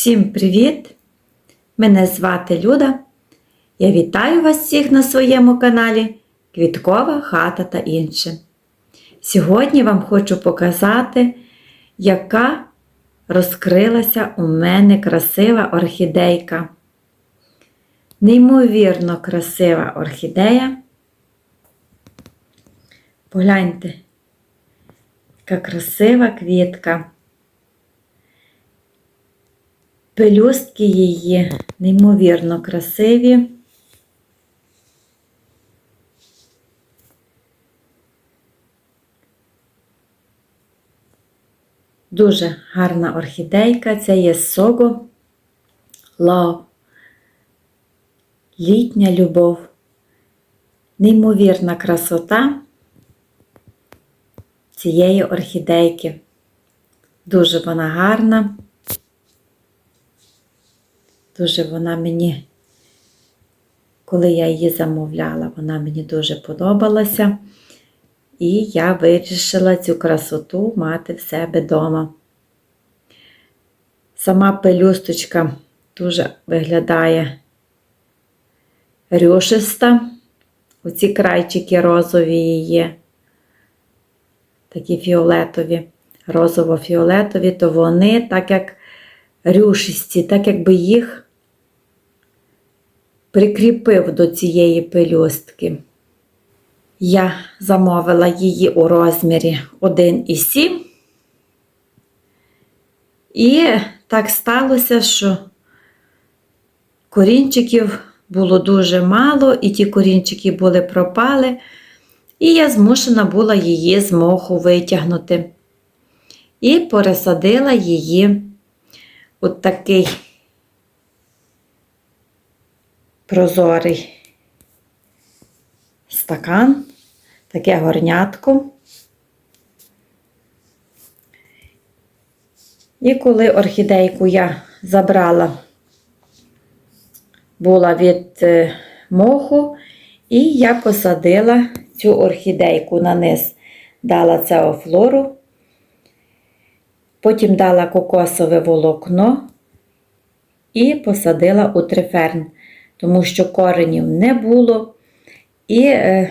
Всім привіт! Мене звати Люда. Я вітаю вас всіх на своєму каналі Квіткова хата та інше. Сьогодні вам хочу показати, яка розкрилася у мене красива орхідейка. Неймовірно красива орхідея. Погляньте, яка красива квітка. Пелюстки її неймовірно красиві. Дуже гарна орхідейка. Це є Сого Love. Літня любов. Неймовірна красота цієї орхідейки. Дуже вона гарна. Дуже вона мені, коли я її замовляла, вона мені дуже подобалася. І я вирішила цю красоту мати в себе вдома. Сама пелюсточка дуже виглядає рюшиста. Оці крайчики розові її, такі фіолетові, розово-фіолетові, то вони так як рюшисті, так якби їх прикріпив до цієї пелюстки. Я замовила її у розмірі 1,7. І так сталося, що корінчиків було дуже мало, і ті корінчики були пропали, і я змушена була її з моху витягнути. І пересадила її от такий прозорий стакан, таке горнятко. І коли орхідейку я забрала, була від е, моху, і я посадила цю орхідейку на низ, дала цеофлору, потім дала кокосове волокно і посадила у триферн тому що коренів не було. І е,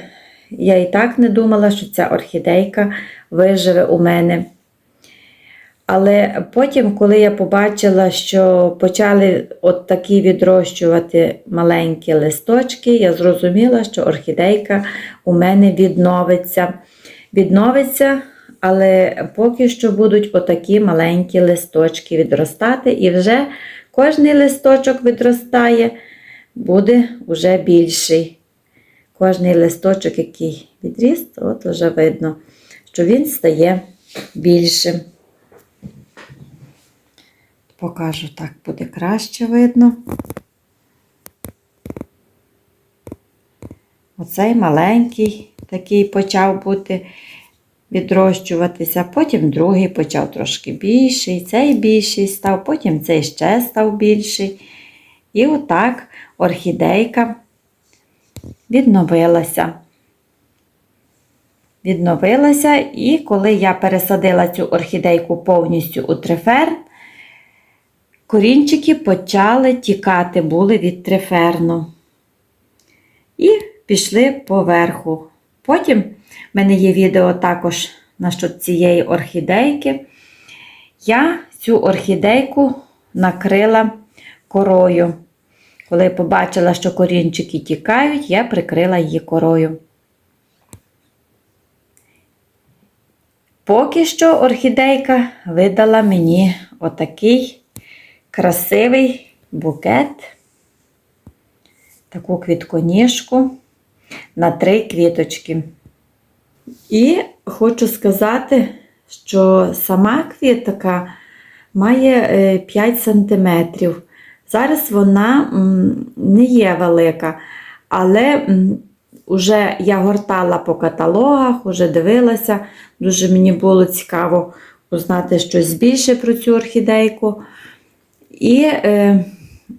я і так не думала, що ця орхідейка виживе у мене. Але потім, коли я побачила, що почали от такі відрощувати маленькі листочки, я зрозуміла, що орхідейка у мене відновиться. Відновиться, але поки що будуть отакі маленькі листочки відростати, і вже кожний листочок відростає буде вже більший. Кожний листочок, який відріс, от вже видно, що він стає більшим. Покажу так, буде краще видно. Оцей маленький такий почав бути відрощуватися, потім другий почав трошки більший, цей більший став, потім цей ще став більший. І отак орхідейка відновилася. Відновилася, і коли я пересадила цю орхідейку повністю у триферн, корінчики почали тікати були від триферну. І пішли поверху. Потім в мене є відео також насчет цієї орхідейки. Я цю орхідейку накрила корою. Коли побачила, що корінчики тікають, я прикрила її корою. Поки що орхідейка видала мені отакий красивий букет, таку квітконіжку на три квіточки. І хочу сказати, що сама квітка має 5 е, см. Зараз вона не є велика, але вже я гортала по каталогах, вже дивилася, дуже мені було цікаво узнати щось більше про цю орхідейку. І е,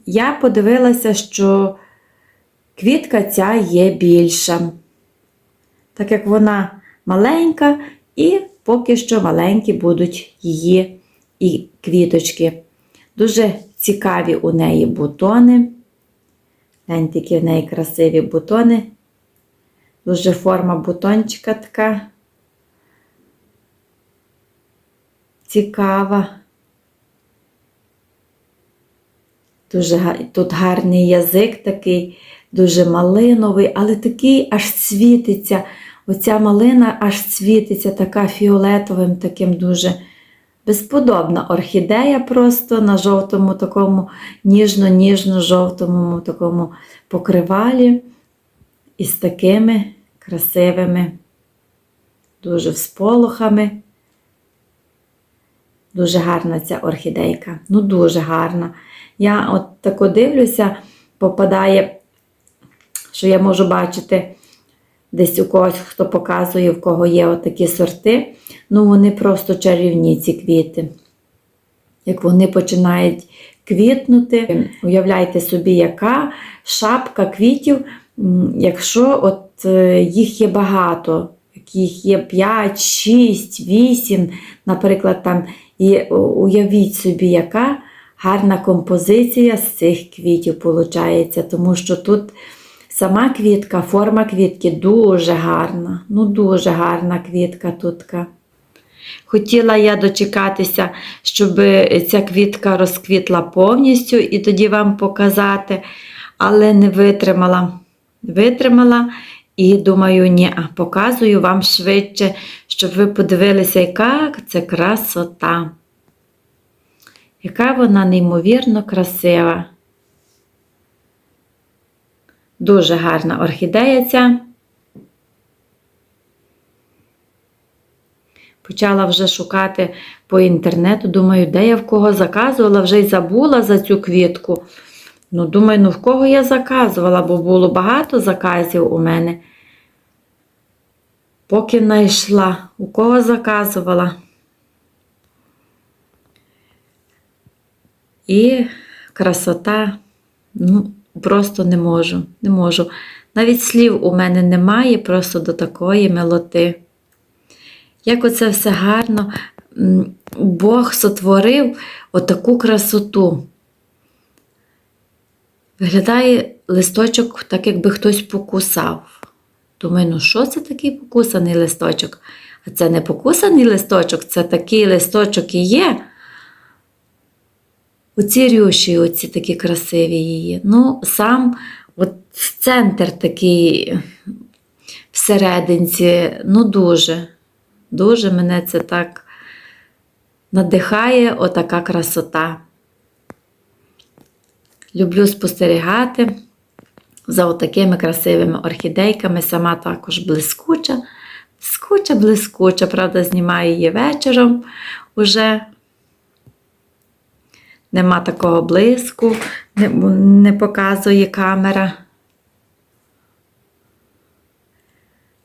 я подивилася, що квітка ця є більша. Так як вона маленька, і поки що маленькі будуть її і квіточки. Дуже цікаві у неї бутони. Гляньте, які в неї красиві бутони. Дуже форма бутончика така. Цікава. Дуже тут гарний язик такий, дуже малиновий, але такий аж світиться. Оця малина аж світиться, така фіолетовим, таким дуже безподобна орхідея просто на жовтому такому ніжно-ніжно-жовтому такому покривалі. Із такими красивими, дуже всполохами. Дуже гарна ця орхідейка. Ну, дуже гарна. Я от тако дивлюся, попадає, що я можу бачити десь у когось, хто показує, в кого є отакі сорти. Ну, вони просто чарівні, ці квіти. Як вони починають квітнути, уявляйте собі, яка шапка квітів, якщо от е, їх є багато, як їх є 5, 6, 8, наприклад, там, і уявіть собі, яка гарна композиція з цих квітів виходить, тому що тут сама квітка, форма квітки дуже гарна, ну дуже гарна квітка тутка. Хотіла я дочекатися, щоб ця квітка розквітла повністю і тоді вам показати, але не витримала. Витримала і думаю, ні, а показую вам швидше, щоб ви подивилися, яка це красота. Яка вона неймовірно красива. Дуже гарна орхідея ця. Почала вже шукати по інтернету. Думаю, де я в кого заказувала, вже й забула за цю квітку. Ну, думаю, ну в кого я заказувала, бо було багато заказів у мене. Поки знайшла, у кого заказувала. І красота, ну, просто не можу, не можу. Навіть слів у мене немає просто до такої милоти. Як оце все гарно Бог сотворив отаку красоту. Виглядає листочок, так якби хтось покусав. Думаю, ну що це такий покусаний листочок? А це не покусаний листочок, це такий листочок і є. Оці рюші, оці такі красиві її. Ну, сам от центр такий всерединці, ну дуже, дуже мене це так надихає отака красота. Люблю спостерігати за отакими красивими орхідейками, сама також блискуча, блискуча, блискуча, правда, знімаю її вечором уже. Нема такого блиску, не, не показує камера.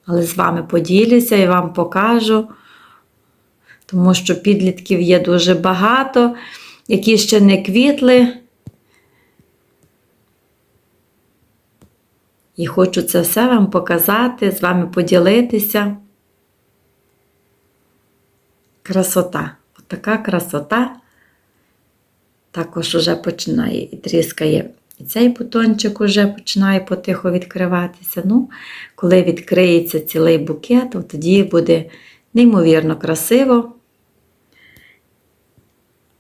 Але з вами поділюся і вам покажу, тому що підлітків є дуже багато, які ще не квітли. І хочу це все вам показати, з вами поділитися. Красота. Отака красота. Також вже починає і тріскає. І цей бутончик вже починає потихо відкриватися. Ну, коли відкриється цілий букет, то тоді буде неймовірно красиво.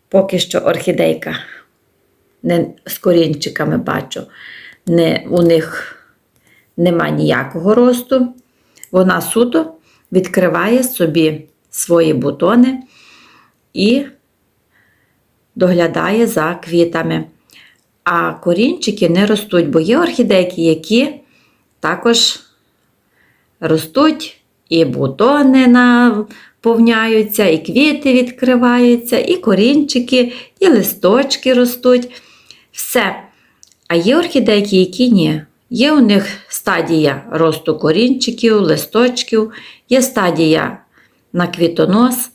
Поки що орхідейка не з корінчиками бачу, не, у них нема ніякого росту. Вона суто відкриває собі свої бутони і доглядає за квітами. А корінчики не ростуть, бо є орхідейки, які також ростуть, і бутони наповняються, і квіти відкриваються, і корінчики, і листочки ростуть. Все. А є орхідейки, які ні. Є у них стадія росту корінчиків, листочків, є стадія на квітонос.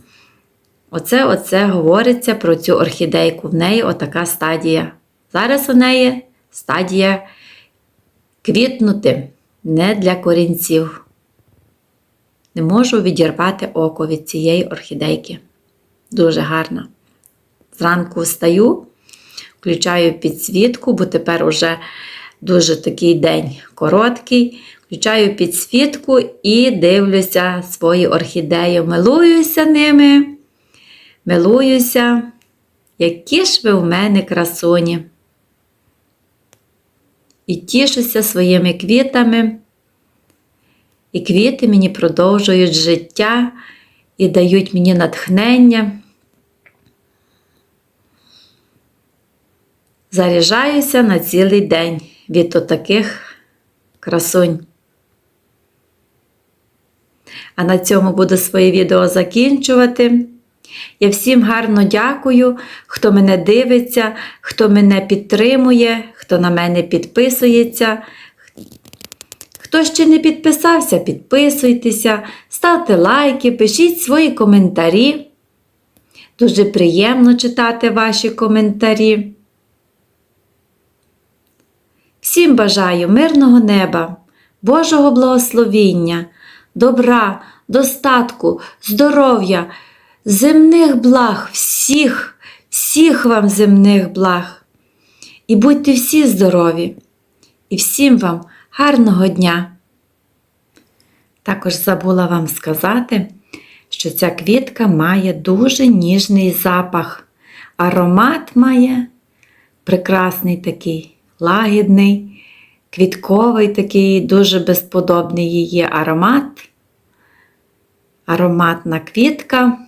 Оце оце говориться про цю орхідейку. В неї отака стадія. Зараз у неї стадія квітнути не для корінців. Не можу відірвати око від цієї орхідейки. Дуже гарна. Зранку встаю, включаю підсвітку, бо тепер уже дуже такий день короткий. Включаю підсвітку і дивлюся свої орхідеї. Милуюся ними, милуюся. Які ж ви в мене красуні. І тішуся своїми квітами. І квіти мені продовжують життя і дають мені натхнення. Заряджаюся на цілий день від отаких красунь. А на цьому буду своє відео закінчувати. Я всім гарно дякую, хто мене дивиться, хто мене підтримує, хто на мене підписується. Хто ще не підписався, підписуйтеся, ставте лайки, пишіть свої коментарі. Дуже приємно читати ваші коментарі. Всім бажаю мирного неба, Божого благословіння, добра, достатку, здоров'я, земних благ, всіх, всіх вам земних благ. І будьте всі здорові, і всім вам гарного дня. Також забула вам сказати, що ця квітка має дуже ніжний запах. Аромат має прекрасний такий, лагідний, квітковий такий, дуже безподобний її аромат. Ароматна квітка,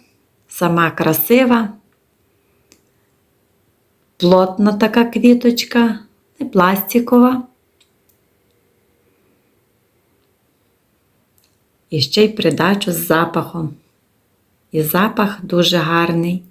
сама красива, плотна така квіточка, не пластикова. І ще й придачу з запахом. І запах дуже гарний.